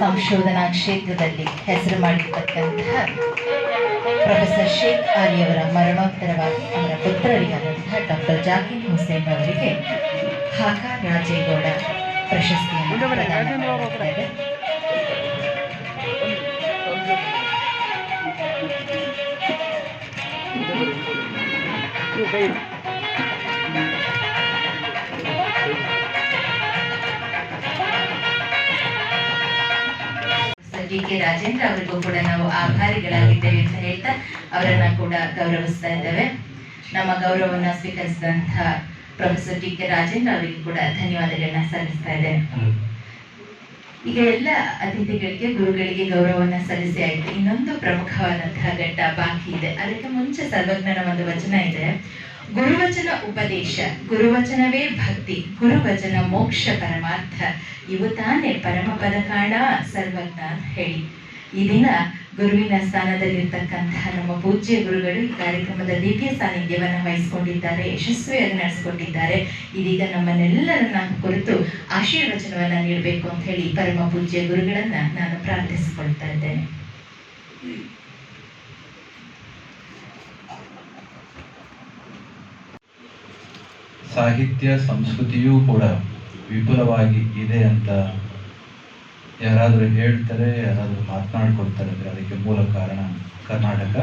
ಸಂಶೋಧನಾ ಕ್ಷೇತ್ರದಲ್ಲಿ ಹೆಸರು ಮಾಡಿರ್ತಕ್ಕಂತಹ ಪ್ರೊಫೆಸರ್ ಶೇಖ್ ಆಲಿ ಅವರ ಮರಣೋತ್ತರವಾಗಿ ಅವರ ಪುತ್ರರಿಗಾದಂತಹ ಡಾಕ್ಟರ್ ಜಾಕಿರ್ ಹುಸೇನ್ ಅವರಿಗೆ ಹಾಕ ರಾಜೇಗೌಡ ಪ್ರಶಸ್ತಿಯನ್ನು ಪ್ರದಾನ ಡಿ ಕೆ ರಾಜೇಂದ್ರ ಅವರಿಗೂ ಕೂಡ ನಾವು ಆಭಾರಿಗಳಾಗಿದ್ದೇವೆ ಅಂತ ಹೇಳ್ತಾ ಅವರನ್ನ ಕೂಡ ಗೌರವಿಸ್ತಾ ಇದ್ದೇವೆ. ನಮ್ಮ ಗೌರವವನ್ನ ಸ್ವೀಕರಿಸಿದಂತಹ ಪ್ರೊಫೆಸರ್ ಡಿ ಕೆ ರಾಜೇಂದ್ರ ಅವರಿಗೂ ಕೂಡ ಧನ್ಯವಾದಗಳನ್ನ ಸಲ್ಲಿಸ್ತಾ ಇದ್ದೇನೆ. ಈಗ ಎಲ್ಲ ಅತಿಥಿಗಳಿಗೆ, ಗುರುಗಳಿಗೆ ಗೌರವವನ್ನ ಸಲ್ಲಿಸಿ ಆಯ್ತು. ಇನ್ನೊಂದು ಪ್ರಮುಖವಾದಂತಹ ಘಟ್ಟ ಬಾಕಿ ಇದೆ. ಅದಕ್ಕೆ ಮುಂಚೆ ಸರ್ವಜ್ಞನ ಒಂದು ವಚನ ಇದೆ. ಗುರುವಚನ ಉಪದೇಶ, ಗುರುವಚನವೇ ಭಕ್ತಿ, ಗುರುವಚನ ಮೋಕ್ಷ ಪರಮಾರ್ಥ. ಇವು ತಾನೇ ಪರಮಪದ ಕಾಣ ಸರ್ವಜ್ಞ ಹೇಳಿ. ಈ ದಿನ ಗುರುವಿನ ಸ್ಥಾನದಲ್ಲಿರ್ತಕ್ಕಂತಹ ನಮ್ಮ ಪೂಜ್ಯ ಗುರುಗಳು ಈ ಕಾರ್ಯಕ್ರಮದ ದಿವ್ಯ ಸಾನ್ನಿಧ್ಯವನ್ನು ವಹಿಸಿಕೊಂಡಿದ್ದಾರೆ, ಯಶಸ್ವಿಯಾಗಿ ನಡೆಸಿಕೊಂಡಿದ್ದಾರೆ. ಇದೀಗ ನಮ್ಮನ್ನೆಲ್ಲರನ್ನ ಕುರಿತು ಆಶೀರ್ವಚನವನ್ನ ನೀಡಬೇಕು ಅಂತ ಹೇಳಿ ಪರಮ ಪೂಜ್ಯ ಗುರುಗಳನ್ನ ನಾನು ಪ್ರಾರ್ಥಿಸಿಕೊಳ್ತಾ ಇದ್ದೇನೆ. ಸಾಹಿತ್ಯ ಸಂಸ್ಕೃತಿಯೂ ಕೂಡ ವಿಪುಲವಾಗಿ ಇದೆ ಅಂತ ಯಾರಾದರೂ ಹೇಳ್ತಾರೆ, ಯಾರಾದರೂ ಮಾತನಾಡ್ಕೊಳ್ತಾರೆ, ಅಂದರೆ ಅದಕ್ಕೆ ಮೂಲ ಕಾರಣ ಕರ್ನಾಟಕ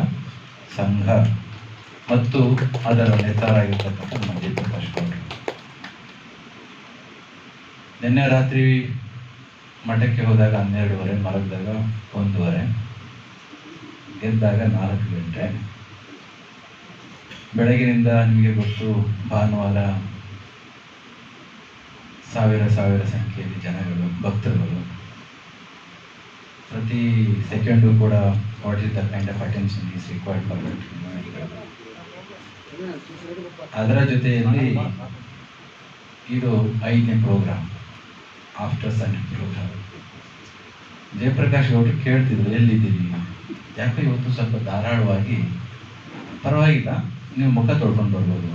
ಸಂಘ ಮತ್ತು ಅದರ ನೇತಾರಾಗಿರ್ತಕ್ಕಂಥ ಮಂಜಿ ಪ್ರಕಾಶ್ ನಿನ್ನೆ ರಾತ್ರಿ ಮಠಕ್ಕೆ ಹೋದಾಗ ಹನ್ನೆರಡುವರೆ, ಮಲಗಿದಾಗ ಒಂದೂವರೆ ಗೆದ್ದಾಗ ನಾಲ್ಕು ಗಂಟೆ. ಬೆಳಗಿನಿಂದ ನಿಮಗೆ ಗೊತ್ತು, ಭಾನುವಾರ ಸಾವಿರ ಸಾವಿರ ಸಂಖ್ಯೆಯಲ್ಲಿ ಜನಗಳು, ಭಕ್ತರುಗಳು ಪ್ರತಿ ಸೆಕೆಂಡು ಕೂಡ what is the kind of attention is required for ಅದರ ಜೊತೆಯಲ್ಲಿ ಇದು ಐದನೇ program after Sunday program Jayaprakash ಅವರು ಕೇಳ್ತಿದ್ರು, ಎಲ್ಲಿದ್ದೀರಿ? ಯಾಕೆ ಇವತ್ತು ಸ್ವಲ್ಪ ಧಾರಾಳವಾಗಿ, ಪರವಾಗಿಲ್ಲ. ನೀವು ಮುಖ ತೊಳ್ಕೊಂಡು ಬರ್ಬೋದು.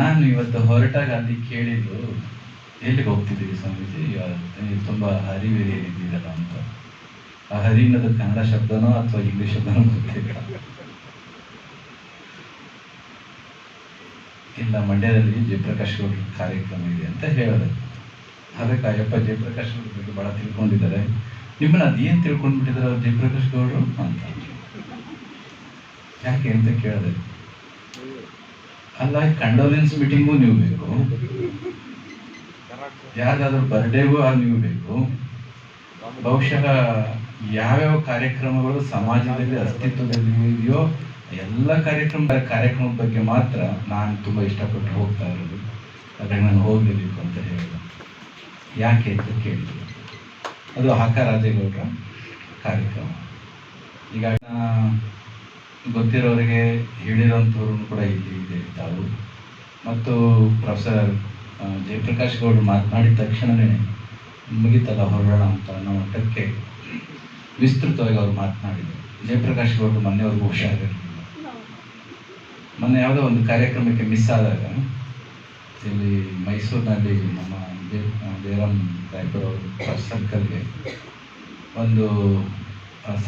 ನಾನು ಇವತ್ತು ಹೊರಟಾಗ ಅಲ್ಲಿ ಕೇಳಿದ್ದು, ಎಲ್ಲಿಗೆ ಹೋಗ್ತಿದ್ದೀವಿ ಸ್ವಾಮೀಜಿ? ತುಂಬ ಹರಿವೇರಿ ಏನಿದ್ದೀರಲ್ಲ ಅಂತ. ಆ ಹರಿ ಅನ್ನೋದು ಕನ್ನಡ ಶಬ್ದನೋ ಅಥವಾ ಇಂಗ್ಲಿಷ್ ಶಬ್ದನೋ ಗೊತ್ತಿಲ್ಲ. ಇಲ್ಲ, ಮಂಡ್ಯದಲ್ಲಿ ಜಯಪ್ರಕಾಶ್ ಗೌಡ್ರ ಕಾರ್ಯಕ್ರಮ ಇದೆ ಅಂತ ಹೇಳಿದೆ. ಅದಕ್ಕೆ ಅಯ್ಯಪ್ಪ ಜಯಪ್ರಕಾಶ್ ಗೌಡ್ರ ಬಗ್ಗೆ ಭಾಳ ತಿಳ್ಕೊಂಡಿದ್ದಾರೆ. ನಿಮ್ಮನ್ನ ಅದೇನು ತಿಳ್ಕೊಂಡ್ಬಿಟ್ಟಿದ್ದಾರೆ ಅವ್ರು ಜಯಪ್ರಕಾಶ್ ಗೌಡ್ರು ಅಂತ. ಯಾಕೆ ಅಂತ ಕೇಳಿದೆ. ಅಲ್ಲ ಕಂಡೋಲೆನ್ಸ್ ಮೀಟಿಂಗು ನೀವು ಬೇಕು. ಯಾರಿಗಾದ್ರೂ ಬರ್ಡೇಗೂ ಆಗ ನೀವು ಬೇಕು. ಬಹುಶಃ ಯಾವ್ಯಾವ ಕಾರ್ಯಕ್ರಮಗಳು ಸಮಾಜದಲ್ಲಿ ಅಸ್ತಿತ್ವದಲ್ಲಿ ಇದೆಯೋ, ಎಲ್ಲ ಕಾರ್ಯಕ್ರಮ, ಕಾರ್ಯಕ್ರಮದ ಬಗ್ಗೆ ಮಾತ್ರ ನಾನು ತುಂಬ ಇಷ್ಟಪಟ್ಟು ಹೋಗ್ತಾ ಇರೋದು. ಅದ್ರಾಗ ನಾನು ಹೋಗಲೇಬೇಕು ಅಂತ ಹೇಳಿದೆ. ಯಾಕೆ ಅಂತ ಕೇಳಿದ್ರು. ಅದು ಹಾಕ ಕಾರ್ಯಕ್ರಮ ಈಗ ಗೊತ್ತಿರೋರಿಗೆ ಹೇಳಿರೋಂಥವ್ರು ಕೂಡ ಇಲ್ಲಿ ಇದೆ ತಾವು. ಮತ್ತು ಪ್ರೊಫೆಸರ್ ಜಯಪ್ರಕಾಶ್ ಗೌಡ್ರು ಮಾತನಾಡಿದ ತಕ್ಷಣವೇ ಮುಗಿತಲ್ಲ ಹೊರಡೋಣ ಅಂತ ಅನ್ನೋ ಮಟ್ಟಕ್ಕೆ ವಿಸ್ತೃತವಾಗಿ ಅವ್ರು ಮಾತನಾಡಿದರು. ಜಯಪ್ರಕಾಶ್ ಗೌಡ್ರು ಮೊನ್ನೆವರೆಗೂ ಹುಷಾರಿರಲಿಲ್ಲ. ಮೊನ್ನೆ ಯಾವುದೋ ಒಂದು ಕಾರ್ಯಕ್ರಮಕ್ಕೆ ಮಿಸ್ ಆದಾಗ, ಇಲ್ಲಿ ಮೈಸೂರಿನಲ್ಲಿ ನಮ್ಮ ಜಯರಾಮ್ ರಾಯ್ಪುರ್ ಅವರು ಸರ್ಕಲ್ಗೆ ಒಂದು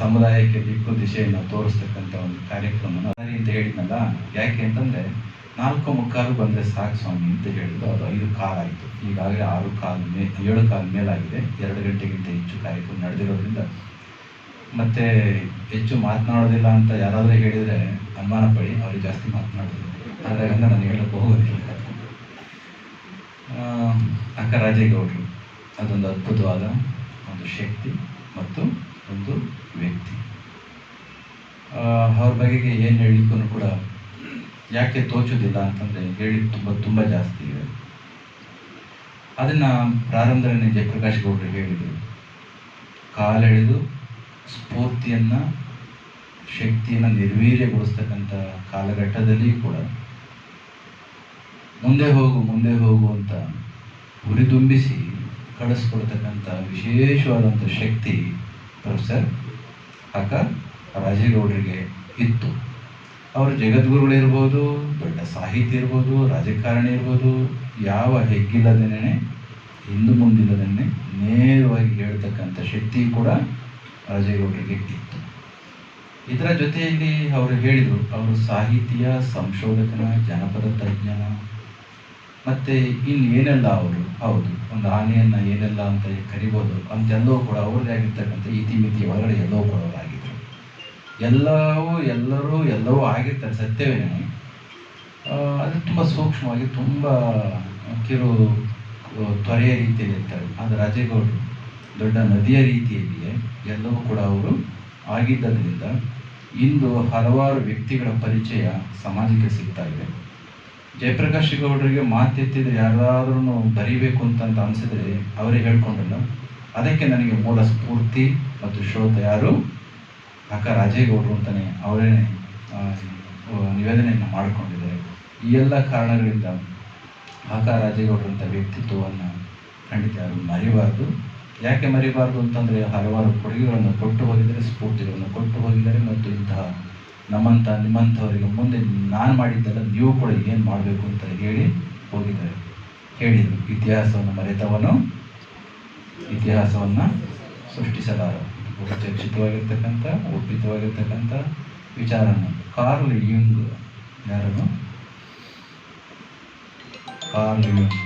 ಸಮುದಾಯಕ್ಕೆ ದಿಕ್ಕು ದಿಶೆಯನ್ನು ತೋರಿಸ್ತಕ್ಕಂಥ ಒಂದು ಕಾರ್ಯಕ್ರಮ ಸರಿ ಅಂತ ಹೇಳಿದ್ನಲ್ಲ, ಯಾಕೆ ಅಂತಂದರೆ ನಾಲ್ಕು ಮುಕ್ಕಾಲು ಬಂದರೆ ಸಾಕು ಸ್ವಾಮಿ ಅಂತ ಹೇಳಿದ್ರು. ಅದು ಐದು ಕಾಲಾಯಿತು ಈಗಾಗಲೇ ಆರು ಕಾಲು ಮೇ, ಏಳು ಕಾಲು ಮೇಲಾಗಿದೆ. ಎರಡು ಗಂಟೆಗಿಂತ ಹೆಚ್ಚು ಕಾರ್ಯಕ್ರಮ ನಡೆದಿರೋದ್ರಿಂದ. ಮತ್ತೆ ಹೆಚ್ಚು ಮಾತನಾಡೋದಿಲ್ಲ ಅಂತ ಯಾರಾದರೂ ಹೇಳಿದರೆ ಅನುಮಾನ ಪಡಿ ಅವ್ರಿಗೆ ಜಾಸ್ತಿ ಮಾತನಾಡೋದು ಹಾಗಾಗಿ ನಾನು ಹೇಳಕ್ಕೆ ಹೋಗೋದಿಲ್ಲ. ಅಕ್ಕ ರಾಜೇಗೌಡರು ಅದೊಂದು ಅದ್ಭುತವಾದ ಒಂದು ಶಕ್ತಿ ಮತ್ತು ಒಂದು ವ್ಯಕ್ತಿ. ಅವ್ರ ಬಗೆಗೆ ಏನು ಹೇಳಲಿಕ್ಕೂ ಕೂಡ ಯಾಕೆ ತೋಚೋದಿಲ್ಲ ಅಂತಂದರೆ ಹೇಳಿ ತುಂಬ ತುಂಬ ಜಾಸ್ತಿ ಇದೆ. ಅದನ್ನು ಪ್ರಾರಂಭದಲ್ಲಿ ಜಯಪ್ರಕಾಶ್ ಗೌಡರು ಹೇಳಿದರು. ಕಾಲೆಳೆದು ಸ್ಫೂರ್ತಿಯನ್ನು, ಶಕ್ತಿಯನ್ನು ನಿರ್ವೀರ್ಯಗೊಳಿಸ್ತಕ್ಕಂಥ ಕಾಲಘಟ್ಟದಲ್ಲಿ ಕೂಡ ಮುಂದೆ ಹೋಗು ಮುಂದೆ ಹೋಗು ಅಂತ ಹುರಿದುಂಬಿಸಿ ಕಳಿಸ್ಕೊಡ್ತಕ್ಕಂಥ ವಿಶೇಷವಾದಂಥ ಶಕ್ತಿ ಪ್ರೊಫೆಸರ್ ಅಕ್ಕ ರಾಜೇಗೌಡರಿಗೆ ಇತ್ತು. ಅವರು ಜಗದ್ಗುರುಗಳಿರ್ಬೋದು ದೊಡ್ಡ ಸಾಹಿತಿ ಇರ್ಬೋದು, ರಾಜಕಾರಣಿ ಇರ್ಬೋದು, ಯಾವ ಹೆಗ್ಗಿಲ್ಲದೇನೆ, ಹಿಂದು ಮುಂದಿಲ್ಲದೇನೆ ನೇರವಾಗಿ ಹೇಳ್ತಕ್ಕಂಥ ಶಕ್ತಿ ಕೂಡ ರಾಜೇಗೌಡರಿಗೆ ಇತ್ತು. ಇದರ ಜೊತೆಯಲ್ಲಿ ಅವರು ಹೇಳಿದರು, ಅವರು ಸಾಹಿತಿಯ, ಸಂಶೋಧಕನ, ಜನಪದ ತಜ್ಞನ, ಮತ್ತು ಇನ್ನೇನೆಲ್ಲ ಅವರು ಹೌದು, ಒಂದು ಆನೆಯನ್ನ ಏನೆಲ್ಲ ಅಂತ ಕರಿಬೋದು, ಅಂತೆಲ್ಲವೂ ಕೂಡ ಅವ್ರದ್ದೇ ಆಗಿರ್ತಕ್ಕಂಥ ಇತಿಮಿತಿ ಒಳಗಡೆ ಎಲ್ಲವೂ ಕೂಡ ಅವರಾಗಿದ್ದರು ಎಲ್ಲವೂ, ಎಲ್ಲರೂ, ಎಲ್ಲವೂ ಆಗಿರ್ತಾರೆ ಸತ್ಯವೇ. ಅದು ತುಂಬ ಸೂಕ್ಷ್ಮವಾಗಿ ತುಂಬ ಕಿರು ತೊರೆಯ ರೀತಿಯಲ್ಲಿ ಇರ್ತಾರೆ ಅದು ರಾಜೇಗೌಡರು ದೊಡ್ಡ ನದಿಯ ರೀತಿಯಲ್ಲಿಯೇ ಎಲ್ಲವೂ ಕೂಡ ಅವರು ಆಗಿದ್ದರಿಂದ ಇಂದು ಹಲವಾರು ವ್ಯಕ್ತಿಗಳ ಪರಿಚಯ ಸಮಾಜಕ್ಕೆ ಸಿಗ್ತಾ ಇದೆ. ಜಯಪ್ರಕಾಶ್ ಗೌಡರಿಗೆ ಮಾತೆತ್ತಿದ್ರೆ ಯಾರಾದ್ರೂ ಬರಿಬೇಕು ಅಂತ ಅನಿಸಿದ್ರೆ ಅವರೇ ಹೇಳ್ಕೊಂಡಿಲ್ಲ ಅದಕ್ಕೆ ನನಗೆ ಮೂಲ ಸ್ಫೂರ್ತಿ ಮತ್ತು ಶ್ರೋತ ಯಾರು? ಅಕ್ಕ ರಾಜೇಗೌಡರು ಅಂತಾನೆ ಅವರೇ ನಿವೇದನೆಯನ್ನು ಮಾಡಿಕೊಂಡಿದ್ದಾರೆ. ಈ ಎಲ್ಲ ಕಾರಣಗಳಿಂದ ಆಕ ರಾಜೇಗೌಡರಂಥ ವ್ಯಕ್ತಿತ್ವವನ್ನು ಖಂಡಿತ ಯಾರು ಮರಿಬಾರ್ದು. ಯಾಕೆ ಮರಿಬಾರ್ದು ಅಂತಂದರೆ ಹಲವಾರು ಕೊಡುಗೆಗಳನ್ನು ಕೊಟ್ಟು ಹೋಗಿದ್ದಾರೆ, ಸ್ಫೂರ್ತಿಗಳನ್ನು ಕೊಟ್ಟು ಹೋಗಿದ್ದಾರೆ ಮತ್ತು ಇಂತಹ ನಮ್ಮಂಥ ನಿಮ್ಮಂಥವರಿಗೆ ಮುಂದೆ ನಾನು ಮಾಡಿದ್ದೆಲ್ಲ ನೀವು ಕೂಡ ಏನು ಮಾಡಬೇಕು ಅಂತ ಹೇಳಿ ಹೋಗಿದ್ದಾರೆ. ಹೇಳಿದರು. ಇತಿಹಾಸವನ್ನು ಮರೆತವನು, ಇತಿಹಾಸವನ್ನು ಸೃಷ್ಟಿಸಲಾರ. ಚರ್ಚಿತವಾಗಿರ್ತಕ್ಕಂಥ ಒಪ್ಪಿತವಾಗಿರ್ತಕ್ಕಂಥ ವಿಚಾರನ. ಕಾರ್ಲ್ ಯುಂಗ್ ಯಾರನ್ನು ಕಾರ್ಲ್ ಯುಂಗ್.